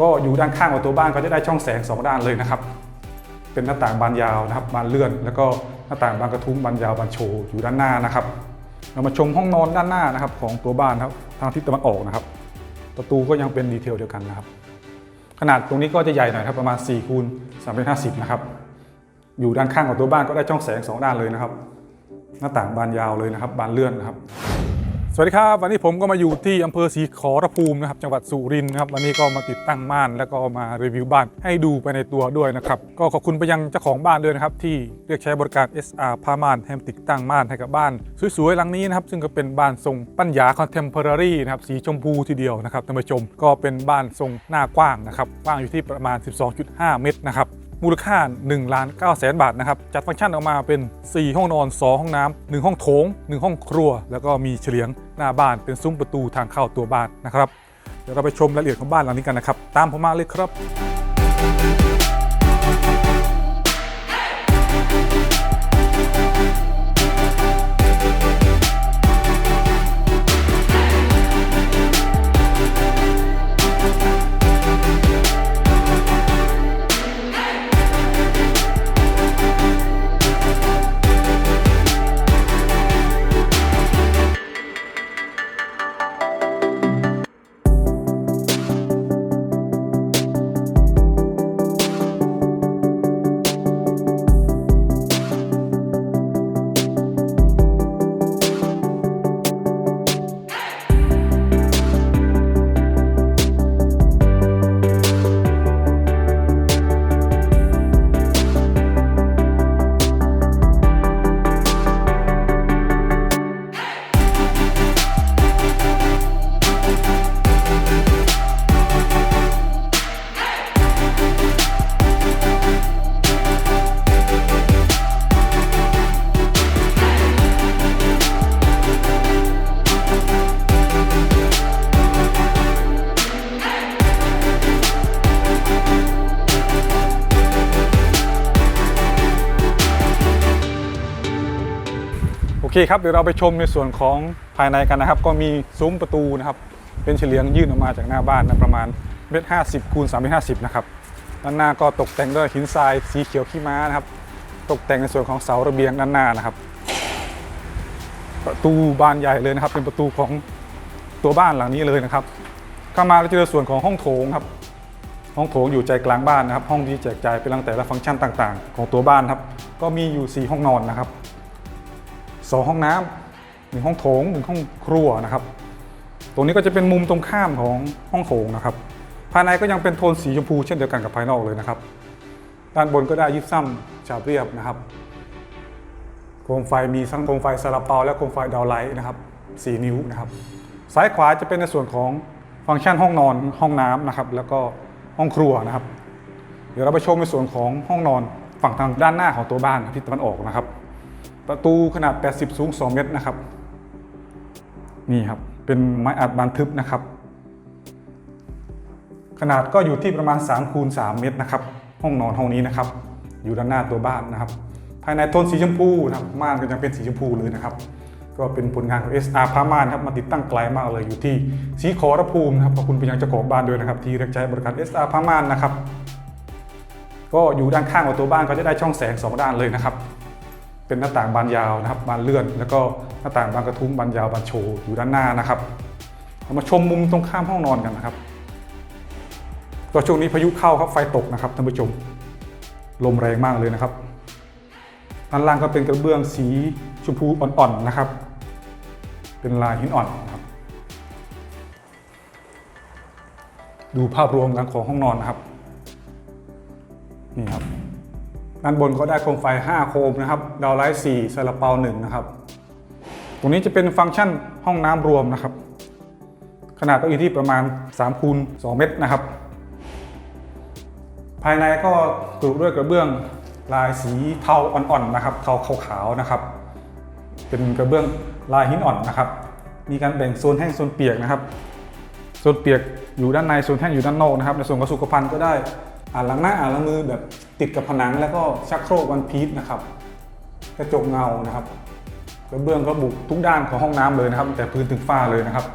ก็อยู่ด้านข้างของตัวบ้านก็จะได้ช่องแสงสองด้านเลยนะครับ เป็นหน้าต่างบานยาวนะครับบานเลื่อน แล้วก็หน้าต่างบานกระทุ้งบานยาวบานโชว์อยู่ด้านหน้านะครับ เรามาชมห้องนอนด้านหน้านะครับ ของตัวบ้านครับทางทิศตะวันออกนะครับ ประตูก็ยังเป็นดีเทลเดียวกันนะครับ ขนาดตรงนี้ก็จะใหญ่หน่อยครับประมาณ4คูณ3เมตร50นะครับอยู่ด้านข้างของตัวบ้านก็ได้ช่องแสงสองด้านเลยนะครับ หน้าต่างบานยาวเลยนะครับ บานเลื่อนนะครับ สวัสดีครับ วันนี้ผมก็มาอยู่ที่อำเภอศรีขอรภูมินะครับจังหวัดสุรินทร์นะครับวันนี้ก็มาติดตั้งม่านแล้วก็มารีวิวบ้านให้ดูไปในตัวด้วยนะครับก็ขอบคุณไปยังเจ้าของบ้านด้วยนะครับที่เรียกใช้บริการ SR ผ้าม่านให้มาติดตั้งม่านให้กับบ้าน สวยๆหลังนี้นะครับซึ่งก็เป็นบ้านทรงปัญญาคอนเทมพอรารีนะครับสีชมพูทีเดียวนะครับท่านผู้ชมก็เป็นบ้านทรงหน้ากว้างนะครับกว้างอยู่ที่ประมาณ 12.5 เมตรนะครับมูลค่า1ล้าน9แสนบาทนะครับ จัดฟังก์ชันออกมาเป็น 4 ห้องนอน 2 ห้องน้ำ1ห้องโถง 1 ห้องครัว แล้วก็มีเฉลียง หน้าบ้านเป็นซุ้มประตูทางเข้าตัวบ้านนะครับ เดี๋ยวเราไปชมรายละเอียดของบ้านหลังนี้กันนะครับ ตามผมมาเลยครับ เคครับเดี๋ยวเราไปชมในส่วนของภายในกันนะครับ ก็มีซุ้มประตูนะครับ เป็นเฉลียงยื่นออกมาจากหน้าบ้านนะประมาณเมตรห้าสิบคูณสามเมตรห้าสิบนะครับด้านหน้าก็ตกแต่งด้วยหินทรายสีเขียวขี้ม้านะครับ ตกแต่งในส่วนของเสาระเบียงด้านหน้านะครับ ประตูบานใหญ่เลยนะครับ เป็นประตูของตัวบ้านหลังนี้เลยนะครับ เข้ามาเราจะเจอส่วนของห้องโถงครับ ห้องโถงอยู่ใจกลางบ้านนะครับ ห้องที่แจกจ่ายเป็นตั้งแต่ละฟังก์ชันต่าง ๆ ของตัวบ้านครับ ก็มีอยู่ 4 ห้องนอนนะครับ สองห้องน้ำหนึ่งห้องโถงหนึ่งห้องครัวนะครับ ตรงนี้ก็จะเป็นมุมตรงข้ามของห้องโถงนะครับ ภายในก็ยังเป็นโทนสีชมพูเช่นเดียวกันกับภายนอกเลยนะครับ ด้านบนก็ได้ยิบซ้ำฉาบเรียบนะครับโคมไฟมีทั้งโคมไฟซาลาเปาและโคมไฟดาวไลท์นะครับ4นิ้วนะครับซ้ายขวาจะเป็นในส่วนของฟังก์ชันห้องนอนห้องน้ำนะครับ แล้วก็ห้องครัวนะครับ เดี๋ยวเราไปชมในส่วนของห้องนอนฝั่งทางด้านหน้าของตัวบ้านทิศตะวันออกนะครับ ประตูขนาด 80 สูง 2 เมตรนะครับ นี่ครับ เป็นไม้อัดบานทึบนะครับ ขนาดก็อยู่ที่ประมาณ3คูณ3เมตรนะครับ ห้องนอนห้องนี้นะครับ อยู่ด้านหน้าตัวบ้านนะครับ ภายในโทนสีชมพูนะครับ ม่านก็ยังเป็นสีชมพูเลยนะครับ ก็เป็นผลงานของ SR พาม่านครับ มาติดตั้งไกลมากเลยอยู่ที่สีขอรภูมินะครับ ขอบคุณไปยังเจ้าของบ้านด้วยนะครับ ที่เรียกใช้บริการ SR พาม่านนะครับ ก็อยู่ด้านข้างของตัวบ้านก็จะได้ช่องแสงสองด้านเลยนะครับ เป็นหน้าต่างบานยาวนะครับบานเลื่อน แล้วก็หน้าต่างบานกระทุ้งบานยาวบานโชว์อยู่ด้านหน้านะครับเรามาชมมุมตรงข้ามห้องนอนกันนะครับก็ช่วงนี้พายุเข้าครับไฟตกนะครับท่านผู้ชมลมแรงมากเลยนะครับด้านล่างก็เป็นกระเบื้องสีชมพูอ่อนๆนะครับ เป็นลายหินอ่อนนะครับ ดูภาพรวมกันของห้องนอนนะครับนี่ครับ ด้านบนก็ได้โคมไฟ 5 โคมนะครับ ดาวไลท์4ซาลาเปา1นะครับ ตรงนี้จะเป็นฟังก์ชันห้องน้ำรวมนะครับ ขนาดก็อยู่ที่ประมาณ3คูณ2เมตรนะครับ ภายในก็กรุด้วยกระเบื้องลายสีเทาอ่อนๆนะครับ เทาขาวๆนะครับ เป็นกระเบื้องลายหินอ่อนนะครับ มีการแบ่งโซนแห้งโซนเปียกนะครับ โซนเปียกอยู่ด้านใน โซนแห้งอยู่ด้านนอกนะครับ ในส่วนของสุขภัณฑ์ก็ได้ อ่านหลังหน้าอ่านหลังมือแบบติดกับผนังแล้วก็ชักโครกวันพีชนะครับกระจกเงานะครับกระเบื้องก็บุกทุกด้านของห้องน้ำเลยนะครับตั้งแต่พื้นถึงฝ้าเลยนะครับ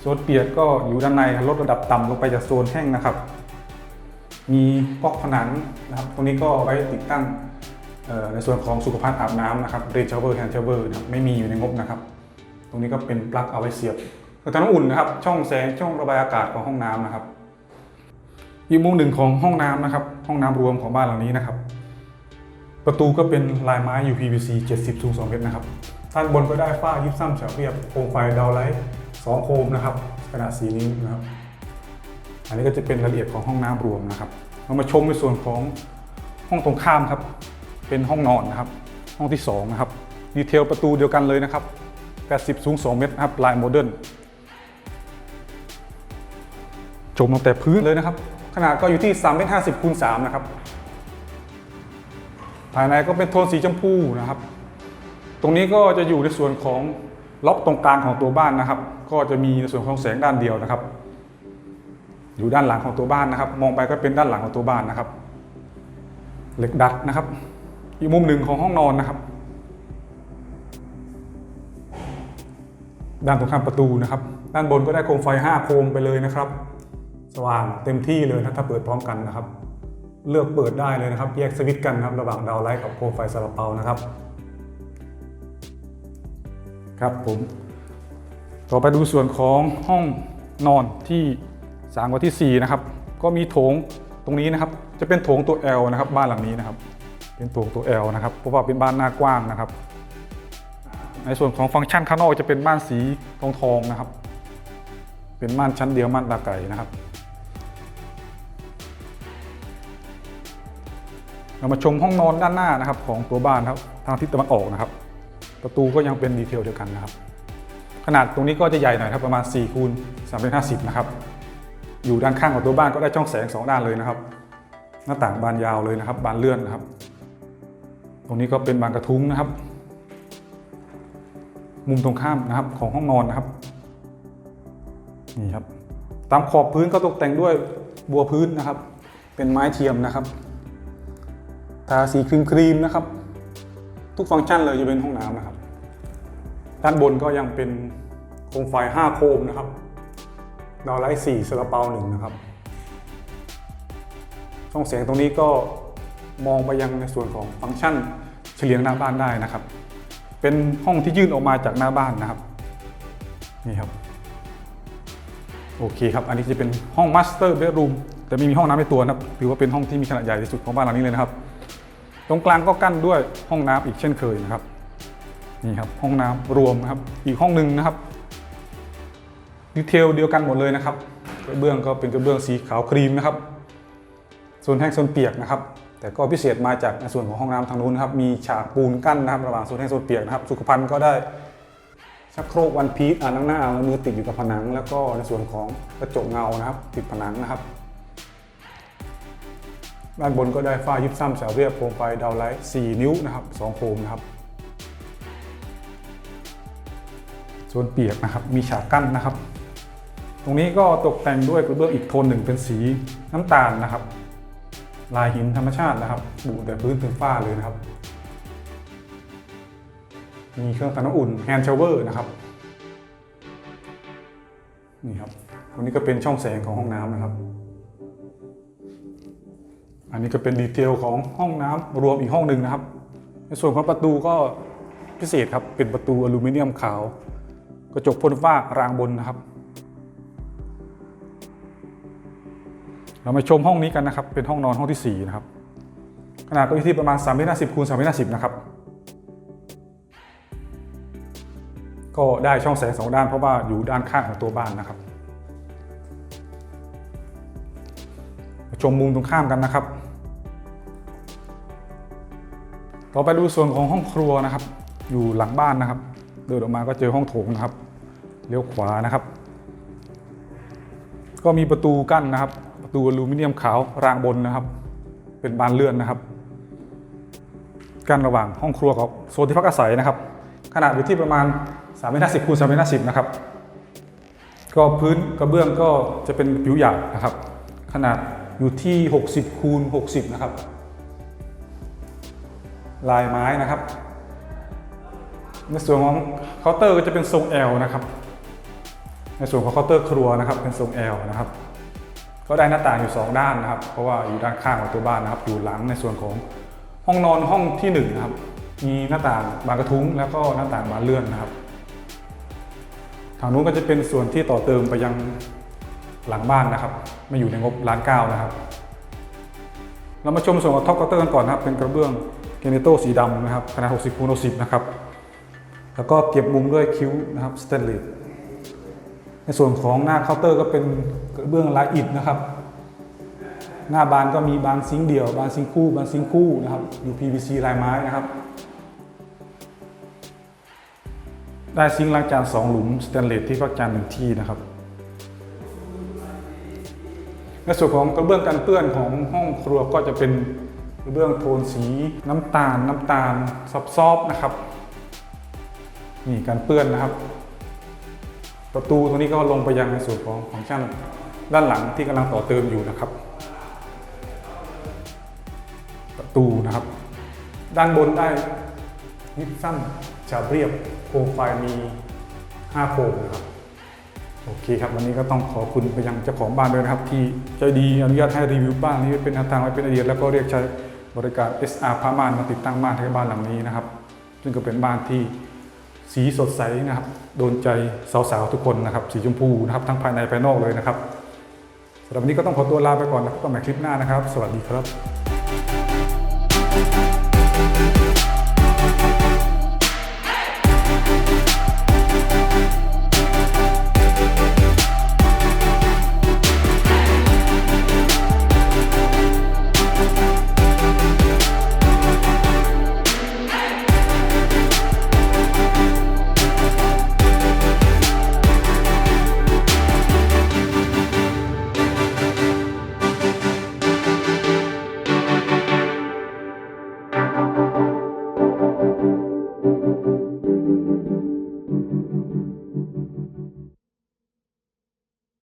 โซนเปียกก็อยู่ด้านในลดระดับต่ำลงไปจากโซนแห้งนะครับ มีก๊อกผนังนะครับ ตรงนี้ก็ไว้ติดตั้งในส่วนของสุขภัณฑ์อาบน้ำนะครับเรนชาเวอร์แฮนด์ชาเวอร์นะครับไม่มีอยู่ในงบนะครับ ตรงนี้ก็เป็นปลั๊กเอาไว้เสียบกระทะน้ำอุ่นนะครับ ช่องแสงช่องระบายอากาศของห้องน้ำนะครับ อีกมุมหนึ่งของห้องน้ำนะครับ ห้องน้ำรวมของบ้านหลังนี้นะครับ ประตูก็เป็นลายไม้ UPVC 70สูง2เมตรนะครับด้านบนก็ได้ฝ้ายิบซ้ำฉาบเรียบโคมไฟดาวไลท์2โคมนะครับขนาด4นิ้วนะครับ อันนี้ก็จะเป็นรายละเอียดของห้องน้ำรวมนะครับ เรามาชมในส่วนของห้องตรงข้ามครับ เป็นห้องนอนนะครับ ห้องที่สองนะครับ ดีเทลประตูเดียวกันเลยนะครับ 80 สูง 2 เมตรครับลายโมเดิร์นชมตั้งแต่พื้นเลยนะครับ ขนาดก็อยู่ที่3เมตร50คูณ3นะครับ ภายในก็เป็นโทนสีชมพูนะครับ ตรงนี้ก็จะอยู่ในส่วนของล็อกตรงกลางของตัวบ้านนะครับ ก็จะมีในส่วนของแสงด้านเดียวนะครับ อยู่ด้านหลังของตัวบ้านนะครับ มองไปก็เป็นด้านหลังของตัวบ้านนะครับ เหล็กดัดนะครับ อีกมุมหนึ่งของห้องนอนนะครับ ด้านตรงข้ามประตูนะครับ ด้านบนก็ได้โคมไฟ5โคมไปเลยนะครับ สว่างเต็มที่เลยนะถ้าเปิดพร้อมกันนะครับ เลือกเปิดได้เลยนะครับ แยกสวิตช์กันนะครับระหว่างดาวไลท์กับโคมไฟซาลาเปานะครับ ครับผมต่อไปดูส่วนของห้องนอนที่สามกว่าที่ 4 นะครับ ก็มีโถงตรงนี้นะครับ จะเป็นโถงตัว L นะครับ บ้านหลังนี้นะครับ เป็นโถงตัว L นะครับ เพราะว่าเป็นบ้านหน้ากว้างนะครับ ในส่วนของฟังก์ชันข้างนอกจะเป็นม่านสีทองทองๆนะครับ เป็นม่านชั้นเดียวม่านตาไก่นะครับ เรามาชมห้องนอนด้านหน้านะครับของตัวบ้านครับทางทิศตะวันออกนะครับ ประตูก็ยังเป็นดีเทลเดียวกันนะครับ ขนาดตรงนี้ก็จะใหญ่หน่อยครับประมาณ4คูณ350นะครับอยู่ด้านข้างของตัวบ้านก็ได้ช่องแสง 2 ด้านเลยนะครับ หน้าต่างบานยาวเลยนะครับ บานเลื่อนนะครับ ตรงนี้ก็เป็นบานกระทุ้งนะครับ มุมตรงข้ามนะครับของห้องนอนนะครับนี่ครับ ตามขอบพื้นก็ตกแต่งด้วยบัวพื้นนะครับ เป็นไม้เทียมนะครับ ทาสีครีมครีมๆนะครับ ทุกฟังก์ชันเลยจะเป็นห้องน้ำนะครับ ด้านบนก็ยังเป็นโคมไฟ 5 โคมนะครับดาวไลท์4สลาเปาหนึ่งนะครับ ช่องเสียงตรงนี้ก็มองไปยังในส่วนของฟังก์ชันเฉลียงหน้าบ้านได้นะครับ เป็นห้องที่ยื่นออกมาจากหน้าบ้านนะครับ นี่ครับ โอเคครับ อันนี้จะเป็นห้องมาสเตอร์เบดรูมแต่ไม่มีห้องน้ำในตัวนะครับ ถือว่าเป็นห้องที่มีขนาดใหญ่ที่สุดของบ้านหลังนี้เลยนะครับ ตรงกลางก็กั้นด้วยห้องน้ำอีกเช่นเคยนะครับนี่ครับห้องน้ำรวมนะครับอีกห้องหนึ่งนะครับดีเทลเดียวกันหมดเลยนะครับกระเบื้องก็เป็นกระเบื้องสีขาวครีมนะครับส่วนแห้งส่วนเปียกนะครับ แต่ก็พิเศษมาจากในส่วนของห้องน้ำทางนู้นนะครับมีฉากปูนกั้นนะครับระหว่างส่วนแห้งส่วนเปียกนะครับ สุขภัณฑ์ก็ได้ชักโครกวันพีชอ่างล้างหน้าอ่างล้างมือติดอยู่กับผนัง แล้วก็ในส่วนของกระจกเงานะครับ ติดผนังนะครับ ด้านบนก็ได้ฝ้ายิบซ้ำแสวเรียบโคมไฟดาวไลท์4นิ้วนะครับ2โคมนะครับส่วนเปียกนะครับมีฉากกั้นนะครับ ตรงนี้ก็ตกแต่งด้วยกระเบื้องอีกโทนหนึ่งเป็นสีน้ำตาลนะครับ ลายหินธรรมชาตินะครับบุแต่พื้นถึงฝ้าเลยนะครับ มีเครื่องทำน้ำอุ่นแฮนด์ชาวเวอร์นะครับนี่ครับตรงนี้ก็เป็นช่องแสงของห้องน้ำนะครับ อันนี้ก็เป็นดีเทลของห้องน้ำรวมอีกห้องหนึ่งนะครับ ในส่วนของประตูก็พิเศษครับเป็นประตูอลูมิเนียมขาว กระจกพ่นฝ้ารางบนนะครับ เรามาชมห้องนี้กันนะครับ เป็นห้องนอนห้องที่ 4 นะครับ ขนาดก็อยู่ที่ประมาณ3เมตร50คูณ3เมตร50นะครับ ก็ได้ช่องแสงสองด้านเพราะว่าอยู่ด้านข้างของตัวบ้านนะครับมาชมมุมตรงข้ามกันนะครับ ต่อไปดูส่วนของห้องครัวนะครับ อยู่หลังบ้านนะครับ เดินออกมาก็เจอห้องโถงนะครับ เลี้ยวขวานะครับ ก็มีประตูกั้นนะครับ ประตูอลูมิเนียมขาวรางบนนะครับ เป็นบานเลื่อนนะครับ กั้นระหว่างห้องครัวกับโซนที่พักอาศัยนะครับ ขนาดอยู่ที่ประมาณ3เมตร50คูณ3เมตร50นะครับ ก็พื้นกระเบื้องก็จะเป็นผิวหยาบนะครับ ขนาดอยู่ที่ 60คูณ60 นะครับ ลายไม้นะครับ ในส่วนของเคาน์เตอร์ก็จะเป็นทรง L นะครับ ในส่วนของเคาน์เตอร์ครัวนะครับ เป็นทรง L นะครับ ก็ได้หน้าต่างอยู่ 2 ด้านนะครับ เพราะว่าอยู่ด้านข้างของตัวบ้านนะครับ อยู่หลังในส่วนของห้องนอนห้องที่หนึ่งนะครับ มีหน้าต่างบานกระทุ้ง แล้วก็หน้าต่างบานเลื่อนนะครับ ทางนู้นก็จะเป็นส่วนที่ต่อเติมไปยังหลังบ้านนะครับ ไม่อยู่ในงบล้านเก้านะครับ เรามาชมส่วนของท็อปเคาน์เตอร์กันก่อนนะครับ เป็นกระเบื้อง เนโตสีดำนะครับขนาด 60คูณ60 นะครับ แล้วก็เก็บมุมด้วยคิ้วนะครับสเตนเลสในส่วนของหน้าเคาน์เตอร์ก็เป็นกระเบื้องลายอิฐนะครับ หน้าบานก็มีบานซิงค์เดี่ยว บานซิงคู่บานซิงคู่นะครับอยู่ PVC ลายไม้นะครับ ได้ซิงค์ล้างจาน2หลุมสแตนเลสที่พักจานหนึ่งที่นะครับในส่วนของกระเบื้องกันเปื้อนของห้องครัวก็จะเป็น กระเบื้องโทนสีน้ำตาลน้ำตาลซอฟๆนะครับ นี่กันเปื้อนนะครับ ประตูตรงนี้ก็ลงไปยังในส่วนของฟังก์ชันด้านหลังที่กำลังต่อเติมอยู่นะครับ ประตูนะครับ ด้านบนได้ยิบซ้ำฉาบเรียบโคมไฟมี5โคมนะครับโอเคครับวันนี้ก็ต้องขอบคุณไปยังเจ้าของบ้านด้วยนะครับ ที่ใจดีอนุญาตให้รีวิวบ้านนี้เป็นแนวทางไว้เป็นไอเดียแล้วก็เรียกใช้ บริการ SR พาม่านมาติดตั้งบ้านให้บ้านหลังนี้นะครับ ซึ่งก็เป็นบ้านที่สีสดใสนะครับ โดนใจสาวๆทุกคนนะครับ สีชมพูนะครับ ทั้งภายในภายนอกเลยนะครับสำหรับวันนี้ก็ต้องขอตัวลาไปก่อนนะครับก็ใหม่คลิปหน้านะครับ สวัสดีครับ